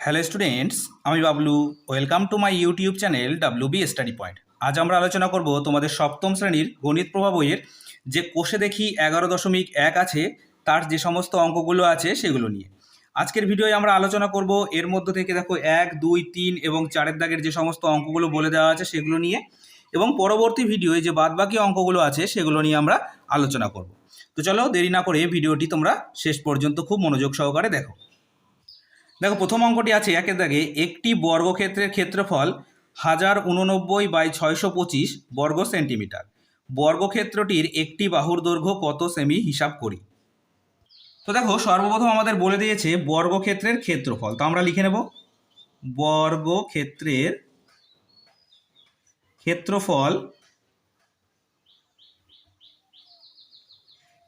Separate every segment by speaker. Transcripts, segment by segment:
Speaker 1: Hello students আমি Bablu. Welcome to my YouTube channel W B study point আজ আমরা আলোচনা করব তোমাদের সপ্তম শ্রেণির গণিত প্রভা বইয়ের। যে কোষে দেখি এগারো দশমিক এক আছে, তার যে সমস্ত অঙ্কগুলো আছে সেগুলো নিয়ে। আজকের ভিডিওয়ে আমরা আলোচনা করব এর মধ্যে থেকে দেখো এক, দুই, তিন এবং চারের দাগের যে সমস্ত অঙ্কগুলো বলে দেওয়া আছে সেগুলো নিয়ে। এবং পরবর্তী ভিডিওয়ে যে বাদবাকি অঙ্কগুলো আছে সেগুলো নিয়ে আমরা আলোচনা করব। তো চলো দেরি না করে ভিডিওটি তোমরা শেষ পর্যন্ত খুব মনোযোগ সহকারে দেখো। দেখো, প্রথম অঙ্কটি আছে একের দাগে একটি বর্গক্ষেত্রের ক্ষেত্রফল হাজার উননব্বই বাই ছয়শো পঁচিশ বর্গ সেন্টিমিটার। বর্গক্ষেত্রটির একটি বাহুর দৈর্ঘ্য কত সেমি হিসাব করি। তো দেখো, সর্বপ্রথম আমাদের বলে দিয়েছে বর্গক্ষেত্রের ক্ষেত্রফল। তো আমরা লিখে নেব, বর্গক্ষেত্রের ক্ষেত্রফল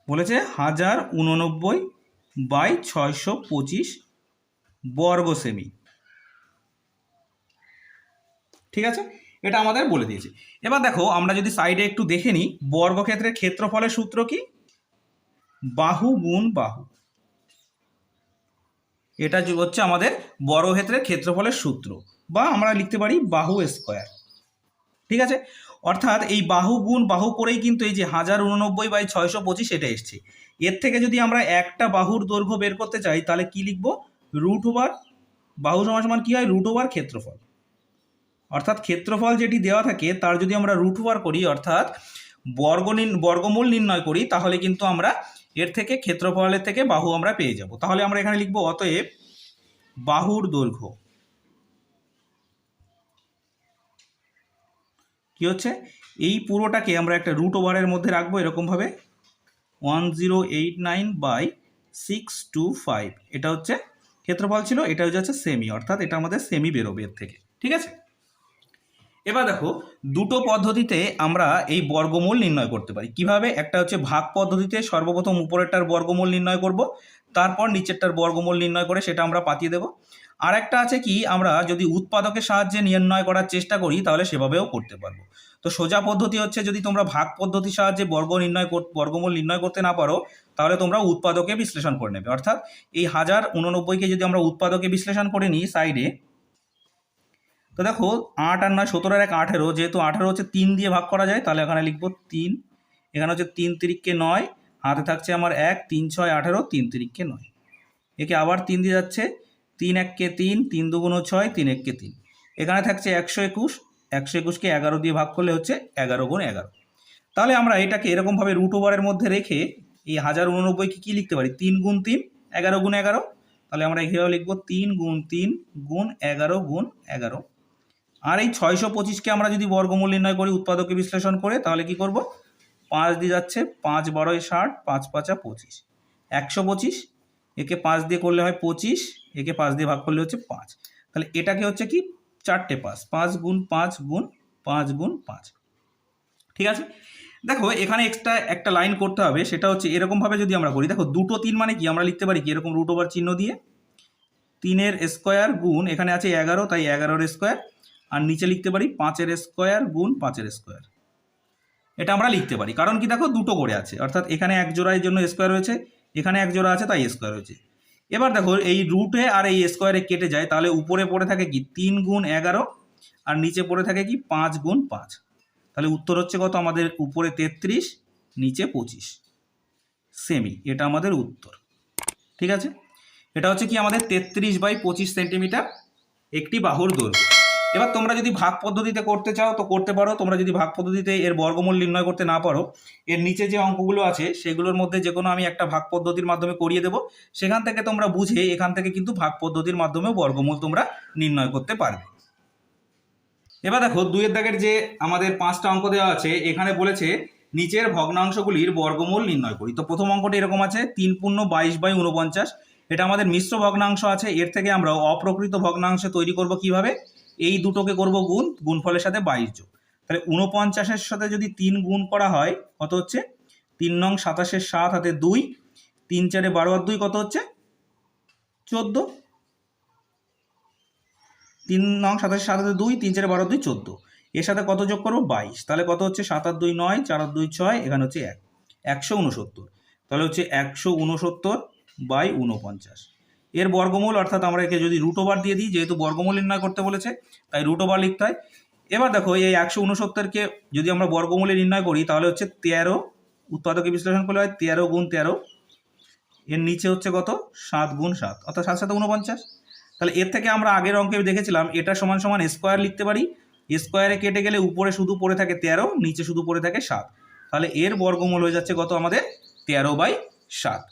Speaker 1: বলেছে হাজার উননব্বই বাই ছয়শো পঁচিশ বর্গ সেমি ঠিক আছে? এটা আমাদের বলে দিয়েছে। এবার দেখো, আমরা যদি সাইডে একটু দেখে নিই, বর্গক্ষেত্রের ক্ষেত্রফলের সূত্র কি? বাহু গুণ বাহু। এটা হচ্ছে আমাদের বর্গক্ষেত্রের ক্ষেত্রফলের সূত্র। বা আমরা লিখতে পারি বাহু স্কোয়ার ঠিক আছে? অর্থাৎ এই বাহু গুণ বাহু করেই কিন্তু এই যে হাজার উননব্বই বাই ছয়শো পঁচিশ এটা এসছে। এর থেকে যদি আমরা একটা বাহুর দৈর্ঘ্য বের করতে চাই, তাহলে কি লিখব? রুট ওভার বাহু সমান সমান কী হয়? রুট ওভার ক্ষেত্রফল। অর্থাৎ ক্ষেত্রফল যেটি দেওয়া থাকে, তার যদি আমরা রুট ওভার করি, অর্থাৎ বর্গ বর্গমূল নির্ণয় করি, তাহলে কিন্তু আমরা এর থেকে ক্ষেত্রফলের থেকে বাহু আমরা পেয়ে যাব। তাহলে আমরা এখানে লিখব, অতএব বাহুর দৈর্ঘ্য কি হচ্ছে? এই পুরোটাকে আমরা একটা রুট ওভারের মধ্যে রাখব এরকমভাবে। One zero eight nine by six two five এটা হচ্ছে ক্ষেত্রফল ছিল এটা হচ্ছে হচ্ছে সেমি অর্থাৎ এটা আমাদের সেমি বেরোবে এর থেকে, ঠিক আছে? এবার দেখো, দুটো পদ্ধতিতে আমরা এই বর্গমূল নির্ণয় করতে পারি। কীভাবে? একটা হচ্ছে ভাগ পদ্ধতিতে সর্বপ্রথম উপরেরটার বর্গমূল নির্ণয় করব, তারপর নিচেরটার বর্গমূল নির্ণয় করে সেটা আমরা পাতিয়ে দেব। আর একটা আছে কি, আমরা যদি উৎপাদকের সাহায্যে নির্ণয় করার চেষ্টা করি, তাহলে সেভাবেও করতে পারব। তো সোজা পদ্ধতি হচ্ছে, যদি তোমরা ভাগ পদ্ধতির সাহায্যে বর্গ নির্ণয় বর্গমূল নির্ণয় করতে না পারো তাহলে তোমরা উৎপাদকে বিশ্লেষণ করে নেবে। অর্থাৎ এই হাজার উননব্বইকে যদি আমরা উৎপাদকে বিশ্লেষণ করে নিই সাইডে তো দেখো আট আর নয় সতেরো আর এক আঠেরো, যেহেতু আঠেরো হচ্ছে তিন দিয়ে ভাগ করা যায়, তাহলে এখানে লিখব তিন। এখানে হচ্ছে তিন তিরিককে নয়, হাতে থাকছে আমার এক, তিন ছয় আঠেরো, তিন তিরিককে নয়। একে আবার তিন দিয়ে যাচ্ছে, তিন এককে তিন তিন দুগুণ ছয়, তিন এককে তিন। এখানে থাকছে একশো একুশ, একশো একুশকে এগারো দিয়ে ভাগ করলে হচ্ছে এগারো গুণ এগারো। তাহলে আমরা এটাকে এরকমভাবে রুট ওভারের মধ্যে রেখে এই হাজার উননব্বইকে কী লিখতে পারি? তিন গুণ তিন, এগারো গুণ এগারো। তাহলে আমরা এভাবে লিখব তিন গুণ তিন গুণ এগারো গুণ এগারো। আর এই ছয়শো পঁচিশকে আমরা যদি বর্গমূল নির্ণয় করি, উৎপাদকে বিশ্লেষণ করে, তাহলে কি করব? পাঁচ দিয়ে যাচ্ছে পাঁচ বারোয় ষাট, পাঁচ পাঁচা পঁচিশ। একশো পঁচিশ, একে পাঁচ দিয়ে করলে হয় পঁচিশ, একে পাঁচ দিয়ে ভাগ করলে হচ্ছে পাঁচ। তাহলে এটাকে হচ্ছে কি? চারটে পাঁচ পাঁচ গুণ পাঁচ গুণ পাঁচ গুণ পাঁচ। ঠিক আছে? দেখো, এখানে এক্সট্রা একটা লাইন করতে হবে, সেটা হচ্ছে এরকমভাবে যদি আমরা করি, দেখো দুটো তিন মানে কি? আমরা লিখতে পারি কি? এরকম রুট ওভার চিহ্ন দিয়ে তিনের স্কোয়ার গুণ, এখানে আছে এগারো, তাই এগারোর স্কোয়ার আর নিচে লিখতে পারি পাঁচের স্কোয়ার গুণ পাঁচের স্কোয়ার এটা আমরা লিখতে পারি, কারণ কি দেখো, দুটো করে আছে, অর্থাৎ এখানে এক জোড়ার জন্য স্কোয়ার হয়েছে এখানে এক জোড়া আছে, তাই স্কোয়ার হয়েছে এবার দেখো, এই রুটে আর এই স্কোয়ারে কেটে যায়, তাহলে উপরে পড়ে থাকে কি? তিন গুণ এগারো, আর নিচে পড়ে থাকে কি? পাঁচ গুণ পাঁচ। তাহলে উত্তর হচ্ছে কত? আমাদের উপরে তেত্রিশ, নিচে পঁচিশ। সেমি এটা আমাদের উত্তর। ঠিক আছে? এটা হচ্ছে কি আমাদের তেত্রিশ বাই পঁচিশ সেন্টিমিটার একটি বাহুর দৈর্ঘ্য। এবার তোমরা যদি ভাগ পদ্ধতিতে করতে চাও, তো করতে পারো। তোমরা যদি ভাগ পদ্ধতিতে এর বর্গমূল নির্ণয় করতে না পারো, এর নিচে যে অঙ্কগুলো আছে, সেগুলোর মধ্যে যে কোনো আমি একটা ভাগ পদ্ধতির মাধ্যমে করিয়ে দেবো। সেখান থেকে তোমরা বুঝে এখান থেকে কিন্তু ভাগ পদ্ধতির মাধ্যমেও বর্গমূল তোমরা নির্ণয় করতে পারবে। এবার দেখো, দুইয়ের দাগের যে আমাদের পাঁচটা অঙ্ক দেওয়া আছে, এখানে বলেছে নিচের ভগ্নাংশগুলির বর্গমূল নির্ণয় করি। তো প্রথম অঙ্কটি এরকম আছে, তিন পূর্ণ বাইশ বাই উনপঞ্চাশ এটা আমাদের মিশ্র ভগ্নাংশ আছে, এর থেকে আমরা অপ্রকৃত ভগ্নাংশ তৈরি করব কীভাবে? এই দুটোকে করব গুণ, গুণফলের সাথে বাইশ যোগ। তাহলে উনপঞ্চাশের সাথে যদি তিন গুণ করা হয়, কত হচ্ছে? তিন নং সাতাশের সাত হাতে দুই, তিন চারে বারো আর দুই কত হচ্ছে? চোদ্দ। তিন নং সাত হাতে দুই, তিন চারে বারো দুই, চোদ্দ। এর সাথে কত যোগ করব? বাইশ। তাহলে কত হচ্ছে? সাত আর দুই নয়, চার আর দুই ছয়, এখানে হচ্ছে এক। একশো উনসত্তর। তাহলে হচ্ছে একশো উনসত্তর বাই উনপঞ্চাশ এর বর্গমূল, অর্থাৎ আমরা একে যদি রুট ওভার দিয়ে দিই, যেহেতু বর্গমূল নির্ণয় করতে বলেছে, তাই রুট ওভার লিখতে হয়। এবার দেখো, এই একশো উনসত্তরকে যদি আমরা বর্গমূলে নির্ণয় করি, তাহলে হচ্ছে তেরো, উৎপাদকে বিশ্লেষণ করলে হয় তেরো গুণ তেরো। এর নিচে হচ্ছে কত? সাত গুণ সাত। অর্থাৎ সাত সাথে উনপঞ্চাশ তাহলে এর থেকে আমরা আগের অঙ্কে দেখেছিলাম, এটা সমান সমান স্কোয়ার লিখতে পারি। স্কোয়ারে কেটে গেলে উপরে শুধু পড়ে থাকে তেরো, নিচে শুধু পড়ে থাকে সাত। তাহলে এর বর্গমূল হয়ে যাচ্ছে কত আমাদের? তেরো বাই সাত।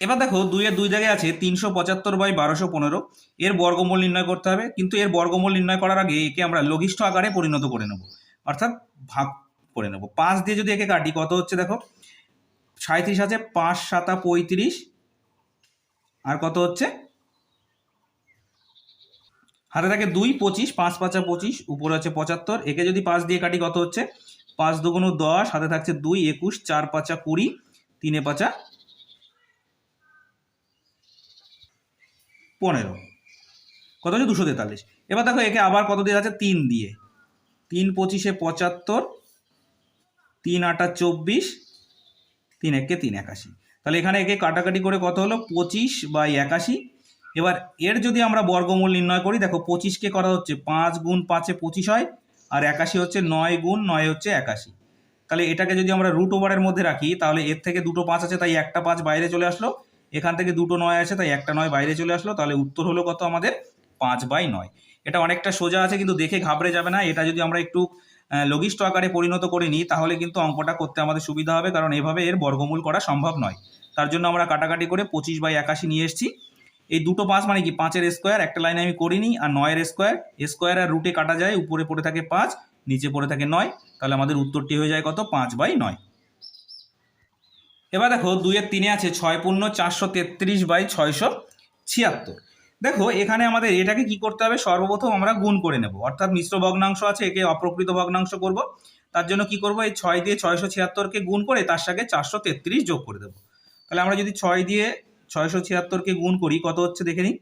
Speaker 1: এবার দেখো, দুইয়ের দুই জায়গায় আছে তিনশো পঁচাত্তর বাই বারোশো পনেরো। এর বর্গমূল নির্ণয় করতে হবে, কিন্তু এর বর্গমূল নির্ণয় করার আগে একে আমরা লঘিষ্ঠ আকারে পরিণত করে নেব। অর্থাৎ ভাগ করে নেব। পাঁচ দিয়ে যদি একে কাটি, কত হচ্ছে দেখো? সাঁত্রিশ আছে, পাঁচ সাতা পঁয়ত্রিশ। আর কত হচ্ছে? হাতে থাকে দুই, পঁচিশ, পাঁচ, পাঁচা পঁচিশ, উপরে আছে পঁচাত্তর, একে যদি পাঁচ দিয়ে কাটি কত হচ্ছে? পাঁচ দুগুণ দশ, হাতে থাকছে দুই, একুশ, চার, পাঁচা কুড়ি, তিনে পাঁচা পনেরো। কত হচ্ছে? দুশো তেতাল্লিশ। এবার দেখো একে আবার কত দিয়ে আছে তিন দিয়ে। তিন পঁচিশে পঁচাত্তর, তিন আটা চব্বিশ, তিন একে তিন একাশি। তাহলে এখানে একে কাটাকাটি করে কত হলো? পঁচিশ বাই একাশি এবার এর যদি আমরা বর্গমূল নির্ণয় করি, দেখো পঁচিশকে করা হচ্ছে পাঁচ গুণ পাঁচে পঁচিশ হয়, আর একাশি হচ্ছে নয় গুণ নয় হচ্ছে একাশি। তাহলে এটাকে যদি আমরা রুট ওভারের মধ্যে রাখি, তাহলে এর থেকে দুটো পাঁচ আছে, তাই একটা পাঁচ বাইরে চলে আসলো। এখান থেকে দুটো নয় আছে, তাই একটা নয় বাইরে চলে আসলো। তাহলে উত্তর হলো কত আমাদের? পাঁচ বাই নয়। এটা অনেকটা সোজা আছে, কিন্তু দেখে ঘাবড়ে যাবে না। এটা যদি আমরা একটু লঘিষ্ঠ আকারে পরিণত করে নিই, তাহলে কিন্তু অঙ্কটা করতে আমাদের সুবিধা হবে, কারণ এভাবে এর বর্গমূল করা সম্ভব নয়। তার জন্য আমরা কাটাকাটি করে পঁচিশ বাই একাশি নিয়ে এসেছি। এই দুটো পাঁচ মানে কি? পাঁচের স্কোয়ার একটা লাইনে আমি করিনি, আর নয়ের স্কোয়ার স্কোয়ার আর রুটে কাটা যায়, উপরে পড়ে থাকে পাঁচ, নিচে পড়ে থাকে নয়, তাহলে আমাদের উত্তরটি হয়ে যায় কত? পাঁচ বাই নয়। এবার দেখো, দুইয়ের তিনে আছে ছয় পূর্ণ চারশো তেত্রিশ বাই ছয়শো ছিয়াত্তর। দেখো, এখানে আমাদের এটাকে কি করতে হবে? সর্বপ্রথম আমরা গুণ করে নেব। অর্থাৎ মিশ্র ভগ্নাংশ আছে, একে অপ্রকৃত ভগ্নাংশ করব। তার জন্য কি করব? এই ছয় দিয়ে ছয়শো ছিয়াত্তরকে গুণ করে তার সাথে চারশো তেত্রিশ যোগ করে দেবো। তাহলে আমরা যদি ছয় দিয়ে ছয়শো ছিয়াত্তরকে গুণ করি, কত হচ্ছে দেখে নিই?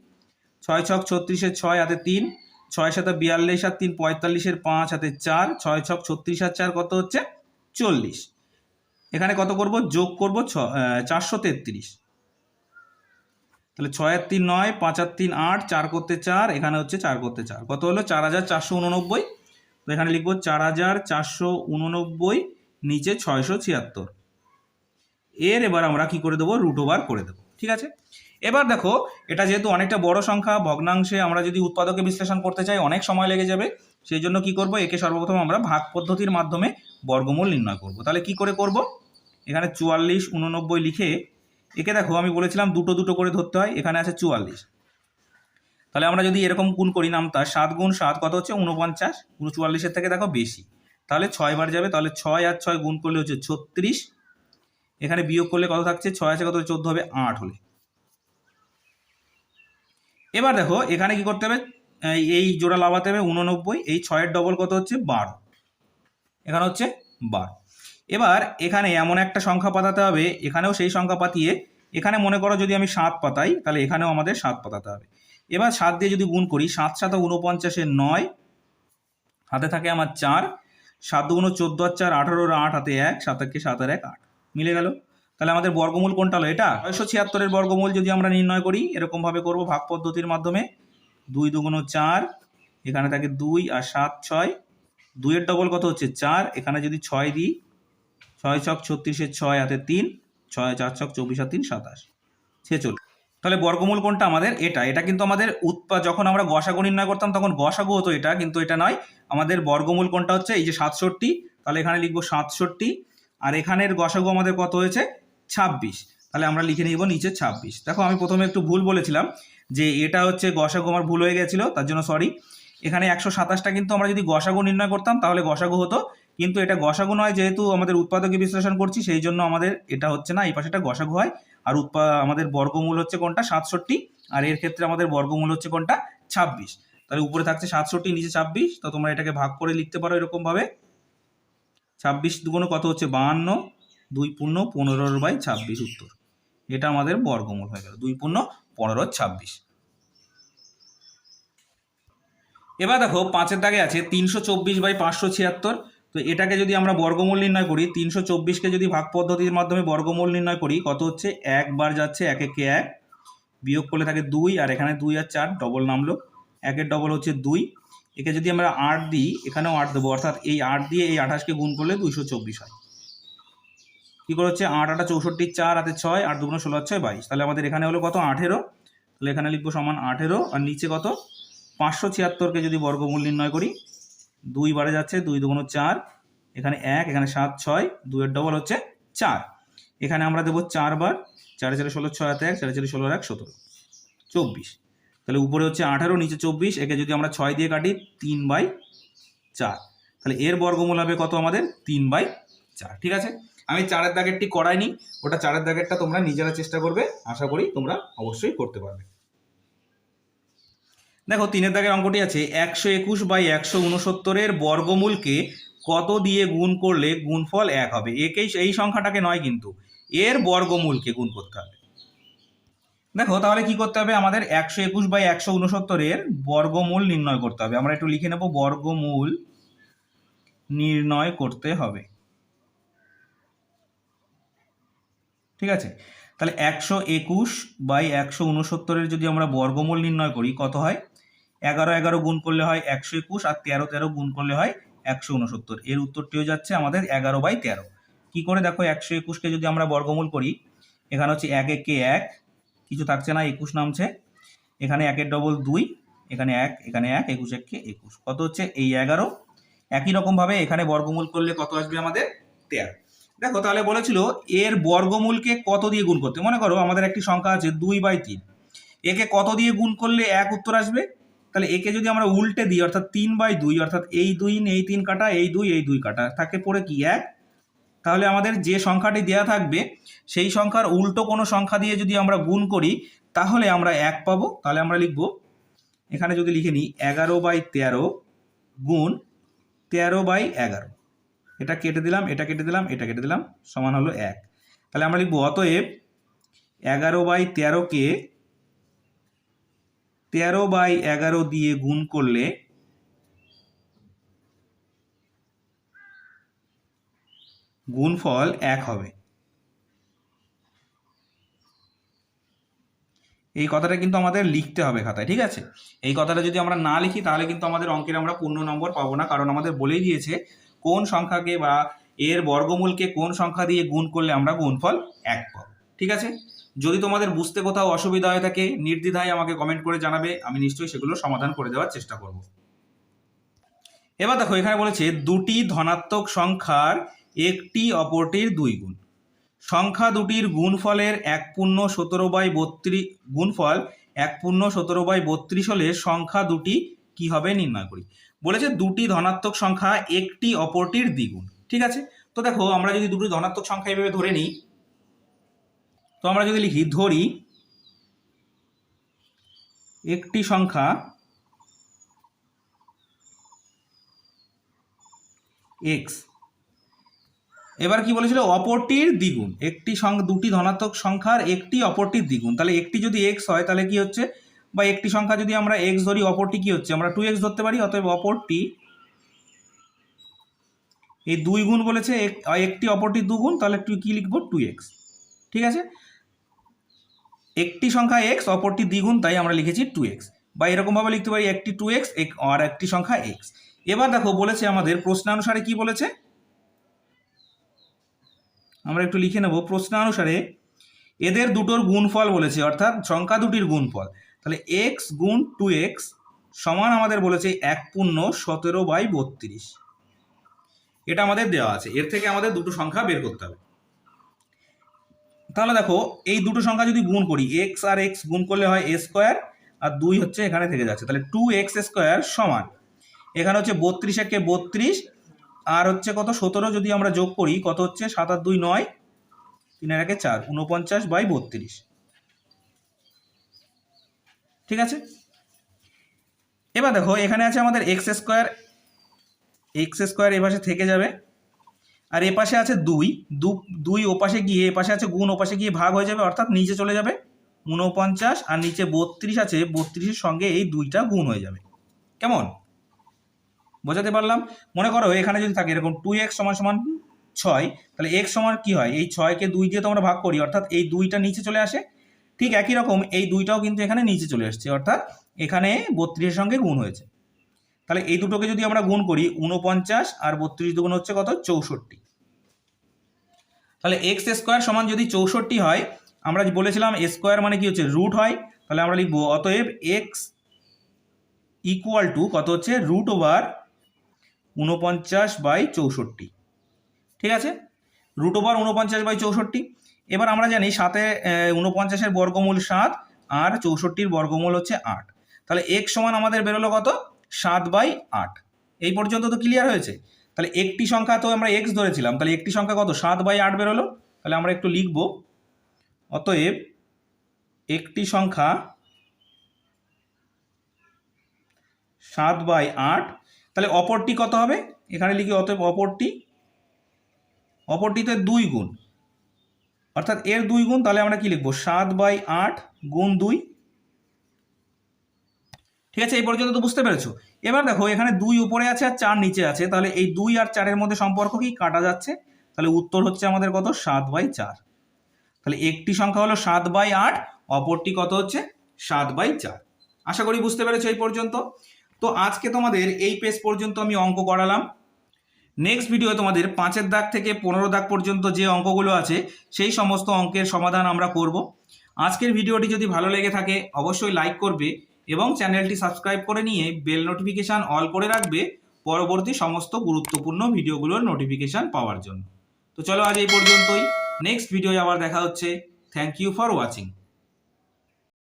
Speaker 1: ছয় ছক ছত্রিশের ছয় হাতে তিন, ছয় সাথে বিয়াল্লিশ আর তিন পঁয়তাল্লিশের পাঁচ হাতে চার, ছয় ছক ছত্রিশ আর চার কত হচ্ছে? চল্লিশ। এখানে কত করব? যোগ করব ছ চারশো তেত্রিশ। তাহলে ছয় আর তিন নয়, পাঁচ আর তিন আট, চার করতে চার, এখানে হচ্ছে চার করতে চার। কত হলো? চার হাজার চারশো উননব্বই। তো এখানে লিখব চার হাজার চারশো উননব্বই নিচে ছয়শো ছিয়াত্তর। এর এবার আমরা কি করে দেবো? রুট ওভার করে দেবো। ঠিক আছে? এবার দেখো, এটা যেহেতু অনেকটা বড় সংখ্যা, ভগ্নাংশে আমরা যদি উৎপাদকে বিশ্লেষণ করতে চাই, অনেক সময় লেগে যাবে। সেই জন্য কি করব? একে সর্বপ্রথম আমরা ভাগ পদ্ধতির মাধ্যমে বর্গমূল নির্ণয় করব। তাহলে কি করে করব? এখানে চুয়াল্লিশ উননব্বই লিখে, একে দেখো, আমি বলেছিলাম দুটো দুটো করে ধরতে হয়, এখানে আছে চুয়াল্লিশ। তাহলে আমরা যদি এরকম গুণ করি নামতা সাত গুণ সাত কত হচ্ছে? উনপঞ্চাশ উনচুয়াল্লিশের থেকে দেখো বেশি। তাহলে ছয় বার যাবে, তাহলে ছয় আর ছয় গুণ করলে হচ্ছে ছত্রিশ। এখানে বিয়োগ করলে কত থাকছে? ছয় আছে, কত? চোদ্দ হবে, আট হলে। এবার দেখো, এখানে কি করতে হবে? এই- জোড়া লাভাতে হবে উননব্বই, এই ছয়ের ডবল কত হচ্ছে? বারো। এখানে হচ্ছে বারো। এবার এখানে এমন একটা সংখ্যা পাতাতে হবে, এখানেও সেই সংখ্যা পাতিয়ে, এখানে মনে করো যদি আমি সাত পাতাই, তাহলে এখানেও আমাদের সাত পাতাতে হবে। এবার সাত দিয়ে যদি গুণ করি, সাত সাত উনপঞ্চাশের নয়, হাতে থাকে আমার চার, সাত দুগুণ চোদ্দ আর চার, আঠারোর আট হাতে এক সাতাকে সাতের এক আট। মিলে গেল। তাহলে আমাদের বর্গমূল কোনটা হলো? এটা? ছয়শো ছিয়াত্তরের বর্গমূল যদি আমরা নির্ণয় করি, এরকমভাবে করব ভাগ পদ্ধতির মাধ্যমে। দুই দুগুণ চার, এখানে থাকে দুই আর সাত ছয়। দুইয়ের ডবল কত হচ্ছে? চার। এখানে যদি ছয় দিই, ছয় ছক ছত্রিশের ছয় হাতে তিন, ছয় চার ছক চব্বিশ আর তিন সাতাশ। ছেচল্লিশ তাহলে বর্গমূল কোনটা আমাদের? এটা। এটা কিন্তু আমাদের উৎপা যখন আমরা গসাগু নির্ণয় করতাম, তখন গসাগু হতো এটা, কিন্তু এটা নয়। আমাদের বর্গমূল কোনটা হচ্ছে? এই যে সাতষট্টি। তাহলে এখানে লিখব সাতষট্টি। আর এখানের গসাগু আমাদের কত হয়েছে? ছাব্বিশ। তাহলে আমরা লিখে নিব নিচে ছাব্বিশ। দেখো, আমি প্রথমে একটু ভুল বলেছিলাম যে এটা হচ্ছে গসাগু আমার ভুল হয়ে গেছিল, তার জন্য সরি এখানে একশো সাতাশটা কিন্তু আমরা যদি গসাগু নির্ণয় করতাম, তাহলে গসাগু হতো। কিন্তু এটা গসাগু নয়, যেহেতু আমাদের উৎপাদকে বিশ্লেষণ করছি, সেই জন্য আমাদের এটা হচ্ছে না, এই পাশেটা গসাগু হয়। আর উৎপা, আমাদের বর্গমূল হচ্ছে কোনটা? সাতষট্টি। আর এর ক্ষেত্রে আমাদের বর্গমূল হচ্ছে কোনটা? ছাব্বিশ। তাহলে উপরে থাকছে সাতষট্টি, নিচে ছাব্বিশ। তো তোমরা এটাকে ভাগ করে লিখতে পারো এরকমভাবে। ছাব্বিশ দুগুণ কত হচ্ছে? বাহান্ন। দুই পূর্ণ পনেরোর বাই ছাব্বিশ উত্তর। এটা আমাদের বর্গমূল হয়ে গেল। দুই পূর্ণ পনেরো ছাব্বিশ। এবার দেখো, পাঁচের দাগে আছে তিনশো চব্বিশ বাই পাঁচশো ছিয়াত্তর। তো এটাকে যদি আমরা বর্গমূল নির্ণয় করি, তিনশো চব্বিশকে যদি ভাগ পদ্ধতির মাধ্যমে বর্গমূল নির্ণয় করি, কত হচ্ছে? একবার যাচ্ছে এক একে এক। বিয়োগ করলে থাকে দুই, আর এখানে দুই আর চার ডবল নামলো। একের ডবল হচ্ছে দুই। একে যদি আমরা আট দিই, এখানেও আট দেবো, অর্থাৎ এই আট দিয়ে এই আঠাশকে গুণ করলে দুইশো চব্বিশ হয়। কী করে হচ্ছে? আট, আটা চৌষট্টি, চার হাতে ছয়, আট দুগুণ ষোলো ছয়, বাইশ। তাহলে আমাদের এখানে হলো কত? আঠেরো। তাহলে এখানে লিখব সমান আঠেরো। আর নিচে কত? পাঁচশো ছিয়াত্তরকে যদি বর্গমূল নির্ণয় করি, দুই বারে যাচ্ছে দুই দুগুণ চার। এখানে এক, এখানে সাত, ছয়, দুইয়ের ডবল হচ্ছে চার। এখানে আমরা দেবো চারবার চারে চারে ষোলো, ছয় হাতে এক, চারে চারে ষোলো এক, সতেরো। চব্বিশ। তাহলে উপরে হচ্ছে আঠারো, নিচে চব্বিশ, একে যদি আমরা ছয় দিয়ে কাটি, তিন বাই চার। তাহলে এর বর্গমূল হবে কত আমাদের? তিন বাই চার, ঠিক আছে? আমি চারের দাগেরটি করাইনি, ওটা চারের দাগেরটা তোমরা নিজেরা চেষ্টা করবে, আশা করি তোমরা অবশ্যই করতে পারবে। দেখো, তিনের দাগের অঙ্কটি আছে, একশো একুশ বাই একশো উনসত্তরের বর্গমূলকে কত দিয়ে গুণ করলে গুণফল এক হবে? একেই, এই সংখ্যাটাকে নয় কিন্তু, এর বর্গমূলকে গুণ করতে হবে। দেখো, তাহলে কি করতে হবে? আমাদের একশো একুশ বাই একশো উনসত্তরের বর্গমূল নির্ণয় করতে হবে। আমরা একটু লিখে নেব, বর্গমূল নির্ণয় করতে হবে। ঠিক আছে? তাহলে একশো একুশ বাই একশো উনসত্তরের যদি আমরা বর্গমূল নির্ণয় করি, কত হয়? এগারো এগারো গুণ করলে হয় একশো একুশ আর তেরো তেরো গুণ করলে হয় একশো উনসত্তর এর উত্তরটিও যাচ্ছে আমাদের এগারো বাই তেরো। কি করে দেখো, একশো একুশকে যদি আমরা বর্গমূল করি, এখানে হচ্ছে এক, একে এক কিছু থাকছে না, একুশ নামছে। এখানে একের ডবল দুই, এখানে এক এখানে এক, একুশ এককে একুশ। কত হচ্ছে? এই এগারো। একই রকমভাবে এখানে বর্গমূল করলে কত আসবে আমাদের? তেরো। দেখো, তাহলে বলেছিল এর বর্গমূলকে কত দিয়ে গুণ করতে? মনে করো আমাদের একটি সংখ্যা আছে দুই বাই তিন। একে কত দিয়ে গুণ করলে এক উত্তর আসবে? তাহলে একে যদি আমরা উল্টে দিই, অর্থাৎ তিন বাই দুই, অর্থাৎ এই দুই, এই তিন কাটা, এই দুই এই দুই কাটা থাকে পড়ে কি? এক। তাহলে আমাদের যে সংখ্যাটি দেয়া থাকবে, সেই সংখ্যার উল্টো কোনো সংখ্যা দিয়ে যদি আমরা গুণ করি, তাহলে আমরা এক পাবো। তাহলে আমরা লিখব, এখানে যদি লিখে নিই, এগারো বাই তেরো গুণ তেরো বাই এগারো। এটা কেটে দিলাম, এটা কেটে দিলাম, এটা কেটে দিলাম, সমান হলো এক। তাহলে আমরা লিখব, অতএব এগারো বাই তেরোকে তেরো বাই এগারো দিয়ে গুণ করলে গুণফল এক হবে। এই কথাটা কিন্তু আমাদের লিখতে হবে খাতায়, ঠিক আছে? এই কথাটা যদি আমরা না লিখি, তাহলে কিন্তু আমাদের অঙ্কের আমরা পূর্ণ নম্বর পাবো না, কারণ আমাদের বলেই দিয়েছে কোন সংখ্যাকে বা এর বর্গমূলকে কোন সংখ্যা দিয়ে গুণ করলে আমরা গুণফল এক পাবো, ঠিক আছে? যদি তোমাদের বুঝতে কোথাও অসুবিধা হয়ে থাকে, নির্দ্বিধায় আমাকে কমেন্ট করে জানাবে, আমি নিশ্চয়ই সেগুলো সমাধান করে দেওয়ার চেষ্টা করব। এবার দেখো, এখানে বলেছে দুটি ধনাত্মক সংখ্যার একটি অপরটির দুই গুণ। সংখ্যা দুটির গুণফলের এক পূর্ণ সতেরো বাই বত্রিশ গুণফল এক পূর্ণ সতেরো বাই বত্রিশ হলে সংখ্যা দুটি কি হবে নির্ণয় করি। বলেছে দুটি ধনাত্মক সংখ্যা একটি অপরটির দ্বিগুণ। ঠিক আছে? তো দেখো, আমরা যদি দুটি ধনাত্মক সংখ্যা এভাবে ধরে নিই, তো আমরা যদি লিখি, ধরি একটি সংখ্যা এক্স। এবার কি বলেছিল? অপরটির দ্বিগুণ। একটি দুটি ধনাত্মক সংখ্যার একটি অপরটির দ্বিগুণ। তাহলে একটি যদি এক্স হয়, তাহলে কি হচ্ছে? বা একটি সংখ্যা যদি আমরা এক্স ধরি, অপরটি কি হচ্ছে? আমরা টু এক্স ধরতে পারি, অতএব অপরটি এই দুই গুণ বলেছে, এক- একটি অপরটির দুগুণ, তাহলে একটু কি লিখব? টু এক্স ঠিক আছে? একটি সংখ্যা এক্স অপরটি দ্বিগুণ, তাই আমরা লিখেছি টু এক্স বা এরকমভাবে লিখতে পারি, একটি টু এক্স আর একটি সংখ্যা এক্স এবার দেখো, বলেছে আমাদের, প্রশ্নানুসারে কি বলেছে? আমরা একটু লিখে নেব। প্রশ্নানুসারে এদের দুটোর গুণফল বলেছে, অর্থাৎ সংখ্যা দুটির গুণফল। তাহলে এক্স গুণ টু এক্স সমান আমাদের বলেছে এক পূর্ণ সতেরো বাই বত্রিশ। এটা আমাদের দেওয়া আছে। এর থেকে আমাদের দুটো সংখ্যা বের করতে হবে। তাহলে দেখো, এই দুটো সংখ্যা যদি গুণ করি এক্স আর এক্স গুণ করলে হয় এ স্কোয়ার আর দুই হচ্ছে এখানে থেকে যাচ্ছে। তাহলে টু এক্স স্কোয়ার সমান। এখানে হচ্ছে বত্রিশ একে বত্রিশ আর হচ্ছে কত? সতেরো যদি আমরা যোগ করি, কত হচ্ছে? সাত আর দুই নয়, তিন তিনের একে চার উনপঞ্চাশ বাই বত্রিশ। ঠিক আছে? এবার দেখো, এখানে আছে আমাদের এক্স স্কোয়ার এক্স স্কোয়ার এপাশে থেকে যাবে। আর এপাশে আছে দুই দুই ওপাশে গিয়ে এপাশে আছে গুণ ওপাশে গিয়ে ভাগ হয়ে যাবে, অর্থাৎ নিচে চলে যাবে। উনপঞ্চাশ আর নিচে বত্রিশ আছে, বত্রিশের সঙ্গে এই দুইটা গুণ হয়ে যাবে। কেমন? বোঝাতে পারলাম। মনে করো এখানে যদি থাকে এরকম টু এক্স সমান সমান ছয়, তাহলে এক্স সমান কি হয়? এই ছয়কে দুই দিয়ে তোমরা ভাগ করি, অর্থাৎ এই দুইটা নিচে চলে আসে। ঠিক একই রকম এই দুইটাও কিন্তু এখানে নিচে চলে এসছে, অর্থাৎ এখানে বত্রিশের সঙ্গে গুণ হয়েছে। তাহলে এই দুটোকে যদি আমরা গুণ করি উনপঞ্চাশ আর বত্রিশ দুগুণ হচ্ছে কত? চৌষট্টি। তাহলে এক্স স্কোয়ার সমান যদি চৌষট্টি হয়, আমরা বলেছিলাম স্কোয়ার মানে কি হচ্ছে? রুট হয়। তাহলে আমরা লিখব, অতএব এক্স ইকুয়াল টু কত হচ্ছে? রুট ওভার উনপঞ্চাশ বাই চৌষট্টি। ঠিক আছে? রুট ওভার উনপঞ্চাশ বাই চৌষট্টি। এবার আমরা জানি আহ, উনপঞ্চাশের বর্গমূল সাত আর চৌষট্টির বর্গমূল হচ্ছে আট। তাহলে এক সমান আমাদের বেরোলো কত? সাত বাই আট। এই পর্যন্ত তো ক্লিয়ার হয়েছে। তাহলে একটি সংখ্যা তো আমরা এক্স ধরেছিলাম। তাহলে একটি সংখ্যা কত? সাত বাই আট বেরোলো। তাহলে আমরা একটু লিখব। অতএব একটি সংখ্যা সাত বাই আট তাহলে অপরটি কত হবে? এখানে লিখি অতএব অপরটি, অপরটিতে দুই গুণ। অর্থাৎ এর দুই গুণ, তাহলে আমরা কি লিখব? সাত বাই আট গুণ দুই। ঠিক আছে, এই পর্যন্ত তো বুঝতে পেরেছ? এবার দেখো, এখানে দুই উপরে আছে আর চার নিচে আছে। তাহলে এই দুই আর চারের মধ্যে সম্পর্ক কি? কাটা যাচ্ছে। তাহলে উত্তর হচ্ছে আমাদের কত? সাত বাই চার। তাহলে একটি সংখ্যা হলো সাত বাই আট, অপরটি কত হচ্ছে? সাত বাই চার। আশা করি বুঝতে পেরেছ এই পর্যন্ত। তো আজকে তোমাদের এই পেজ পর্যন্ত আমি অঙ্ক করালাম। নেক্সট ভিডিও তোমাদের পাঁচের দাগ থেকে পনেরো দাগ পর্যন্ত যে অঙ্কগুলো আছে, সেই সমস্ত অঙ্কের সমাধান আমরা করব। আজকের ভিডিওটি যদি ভালো লেগে থাকে, অবশ্যই লাইক করবে এবং চ্যানেলটি সাবস্ক্রাইব করে নিয়ে বেল নোটিফিকেশান অল করে রাখবে পরবর্তী সমস্ত গুরুত্বপূর্ণ ভিডিওগুলোর নোটিফিকেশান পাওয়ার জন্য। তো চলো আজ এই পর্যন্তই। নেক্সট ভিডিও আবার দেখা হচ্ছে। Thank you for watching